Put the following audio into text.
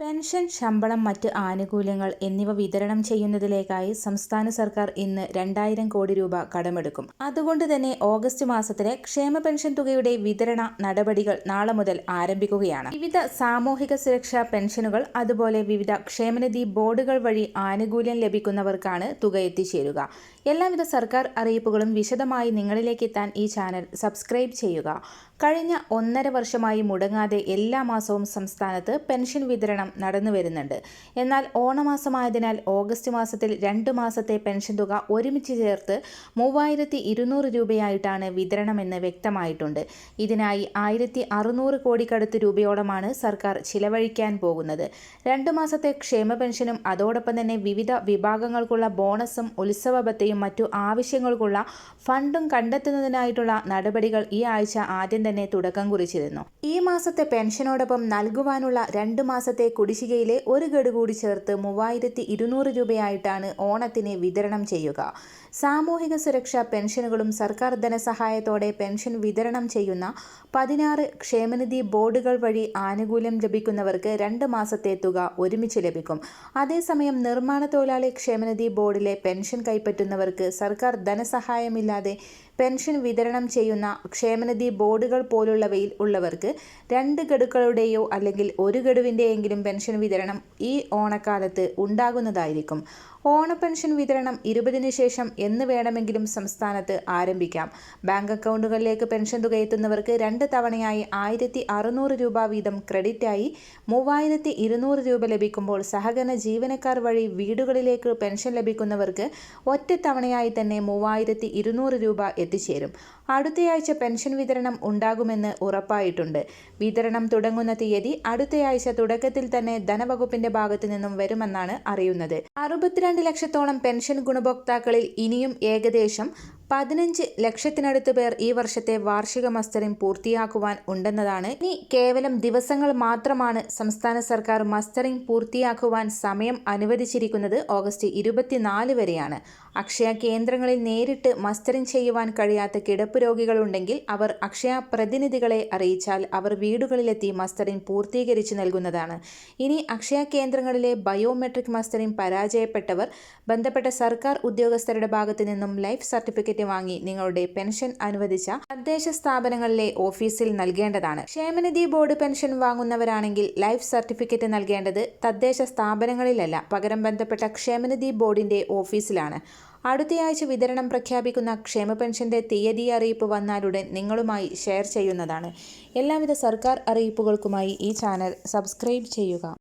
Pension ശമ്പളം മറ്റ് ആനുകൂല്യങ്ങൾ എന്നിവ വിതരണം ചെയ്യുന്നതിലേക്കായി സംസ്ഥാന സർക്കാർ ഇന്ന് രണ്ടായിരം കോടി രൂപ കടമെടുക്കും. അതുകൊണ്ട് തന്നെ ഓഗസ്റ്റ് മാസത്തിലെ ക്ഷേമ പെൻഷൻ തുകയുടെ വിതരണ നടപടികൾ നാളെ മുതൽ ആരംഭിക്കുകയാണ്. വിവിധ സാമൂഹിക സുരക്ഷാ പെൻഷനുകൾ അതുപോലെ വിവിധ ക്ഷേമനിധി ബോർഡുകൾ വഴി ആനുകൂല്യം ലഭിക്കുന്നവർക്കാണ് തുക എത്തിച്ചേരുക. എല്ലാവിധ സർക്കാർ അറിയിപ്പുകളും വിശദമായി നിങ്ങളിലേക്ക് എത്താൻ ഈ ചാനൽ സബ്സ്ക്രൈബ് ചെയ്യുക. കഴിഞ്ഞ ഒന്നര വർഷമായി മുടങ്ങാതെ എല്ലാ മാസവും സംസ്ഥാനത്ത് പെൻഷൻ വിതരണം നടന്നു വരുന്നുണ്ട്. എന്നാൽ ഓണമാസമായതിനാൽ ഓഗസ്റ്റ് മാസത്തിൽ രണ്ട് മാസത്തെ പെൻഷൻ തുക ഒരുമിച്ച് ചേർത്ത് മൂവായിരത്തി ഇരുന്നൂറ് രൂപയായിട്ടാണ് വിതരണമെന്ന് വ്യക്തമായിട്ടുണ്ട്. ഇതിനായി ആയിരത്തി അറുന്നൂറ് കോടിക്കടുത്ത് രൂപയോളമാണ് സർക്കാർ ചിലവഴിക്കാൻ പോകുന്നത്. രണ്ട് മാസത്തെ ക്ഷേമ പെൻഷനും അതോടൊപ്പം തന്നെ വിവിധ വിഭാഗങ്ങൾക്കുള്ള ബോണസും ഉത്സവബത്തയും മറ്റു ആവശ്യങ്ങൾക്കുള്ള ഫണ്ടും കണ്ടെത്തുന്നതിനായിട്ടുള്ള നടപടികൾ ഈ ആഴ്ച ആദ്യം തന്നെ തുടക്കം കുറിച്ചിരുന്നു. ഈ മാസത്തെ പെൻഷനോടൊപ്പം നൽകുവാനുള്ള രണ്ട് മാസത്തെ കുടിശ്ശികയിലെ ഒരു ഗഡു കൂടി ചേർത്ത് മൂവായിരത്തി ഇരുന്നൂറ് രൂപയായിട്ടാണ് ഓണത്തിന് വിതരണം ചെയ്യുക. സാമൂഹിക സുരക്ഷാ പെൻഷനുകളും സർക്കാർ ധനസഹായത്തോടെ പെൻഷൻ വിതരണം ചെയ്യുന്ന പതിനാറ് ക്ഷേമനിധി ബോർഡുകൾ വഴി ആനുകൂല്യം ലഭിക്കുന്നവർക്ക് രണ്ട് മാസത്തെ തുക ഒരുമിച്ച് ലഭിക്കും. അതേസമയം നിർമ്മാണ തൊഴിലാളി ക്ഷേമനിധി ബോർഡിലെ പെൻഷൻ കൈപ്പറ്റുന്നവർക്ക് സർക്കാർ ധനസഹായമില്ലാതെ പെൻഷൻ വിതരണം ചെയ്യുന്ന ക്ഷേമനിധി ബോർഡുകൾ പോലുള്ളവയിൽ ഉള്ളവർക്ക് രണ്ട് ഗഡുക്കളുടെയോ അല്ലെങ്കിൽ ഒരു ഗഡുവിന്റെയെങ്കിലും പെൻഷൻ വിതരണം ഈ ഓണക്കാലത്ത് ഉണ്ടാകുന്നതായിരിക്കും. ഓണ പെൻഷൻ വിതരണം ഇരുപതിന് ശേഷം എന്ന് വേണമെങ്കിലും സംസ്ഥാനത്ത് ആരംഭിക്കാം. ബാങ്ക് അക്കൗണ്ടുകളിലേക്ക് പെൻഷൻ തുക എത്തുന്നവർക്ക് രണ്ട് തവണയായി ആയിരത്തി അറുന്നൂറ് രൂപ വീതം ക്രെഡിറ്റായി മൂവായിരത്തി ഇരുന്നൂറ് രൂപ ലഭിക്കുമ്പോൾ സഹകരണ ജീവനക്കാർ വഴി വീടുകളിലേക്ക് പെൻഷൻ ലഭിക്കുന്നവർക്ക് ഒറ്റ തവണയായി തന്നെ മൂവായിരത്തി ഇരുന്നൂറ് രൂപ എത്തിച്ചേരും. അടുത്തയാഴ്ച പെൻഷൻ വിതരണം ഉണ്ടാകുമെന്ന് ഉറപ്പായിട്ടുണ്ട്. വിതരണം തുടങ്ങുന്ന തീയതി അടുത്തയാഴ്ച തുടക്കത്തിൽ തന്നെ ധനവകുപ്പിന്റെ ഭാഗത്തു നിന്നും വരുമെന്നാണ് അറിയുന്നത്. അറുപത്തിരണ്ട് ലക്ഷത്തോളം പെൻഷൻ ഗുണഭോക്താക്കളിൽ ഇനിയും ഏകദേശം പതിനഞ്ച് ലക്ഷത്തിനടുത്ത് പേർ ഈ വർഷത്തെ വാർഷിക മസ്റ്ററിംഗ് പൂർത്തിയാക്കുവാൻ ഉണ്ടെന്നതാണ്. ഇനി കേവലം ദിവസങ്ങൾ മാത്രമാണ് സംസ്ഥാന സർക്കാർ മസ്റ്ററിംഗ് പൂർത്തിയാക്കുവാൻ സമയം അനുവദിച്ചിരിക്കുന്നത് ഓഗസ്റ്റ് ഇരുപത്തിനാല് വരെയാണ്. അക്ഷയ കേന്ദ്രങ്ങളിൽ നേരിട്ട് മസ്റ്ററിംഗ് ചെയ്യുവാൻ കഴിയാത്ത കിടപ്പ് രോഗികളുണ്ടെങ്കിൽ അവർ അക്ഷയ പ്രതിനിധികളെ അറിയിച്ചാൽ അവർ വീടുകളിലെത്തി മസ്റ്ററിംഗ് പൂർത്തീകരിച്ചു നൽകുന്നതാണ്. ഇനി അക്ഷയ കേന്ദ്രങ്ങളിലെ ബയോമെട്രിക് മസ്റ്ററിംഗ് പരാജയപ്പെട്ടവർ ബന്ധപ്പെട്ട സർക്കാർ ഉദ്യോഗസ്ഥരുടെ ഭാഗത്തു നിന്നും ലൈഫ് സർട്ടിഫിക്കറ്റ് സർട്ടിഫിക്കറ്റ് വാങ്ങി നിങ്ങളുടെ പെൻഷൻ അനുവദിച്ച തദ്ദേശ സ്ഥാപനങ്ങളിലെ ഓഫീസിൽ നൽകേണ്ടതാണ്. ക്ഷേമനിധി ബോർഡ് പെൻഷൻ വാങ്ങുന്നവരാണെങ്കിൽ ലൈഫ് സർട്ടിഫിക്കറ്റ് നൽകേണ്ടത് തദ്ദേശ സ്ഥാപനങ്ങളിലല്ല പകരം ബന്ധപ്പെട്ട ക്ഷേമനിധി ബോർഡിന്റെ ഓഫീസിലാണ്. അടുത്തയാഴ്ച വിതരണം പ്രഖ്യാപിക്കുന്ന ക്ഷേമ പെൻഷന്റെ തീയതി അറിയിപ്പ് വന്നാലുടൻ നിങ്ങളുമായി ഷെയർ ചെയ്യുന്നതാണ്. എല്ലാവിധ സർക്കാർ അറിയിപ്പുകൾക്കുമായി ഈ ചാനൽ സബ്സ്ക്രൈബ് ചെയ്യുക.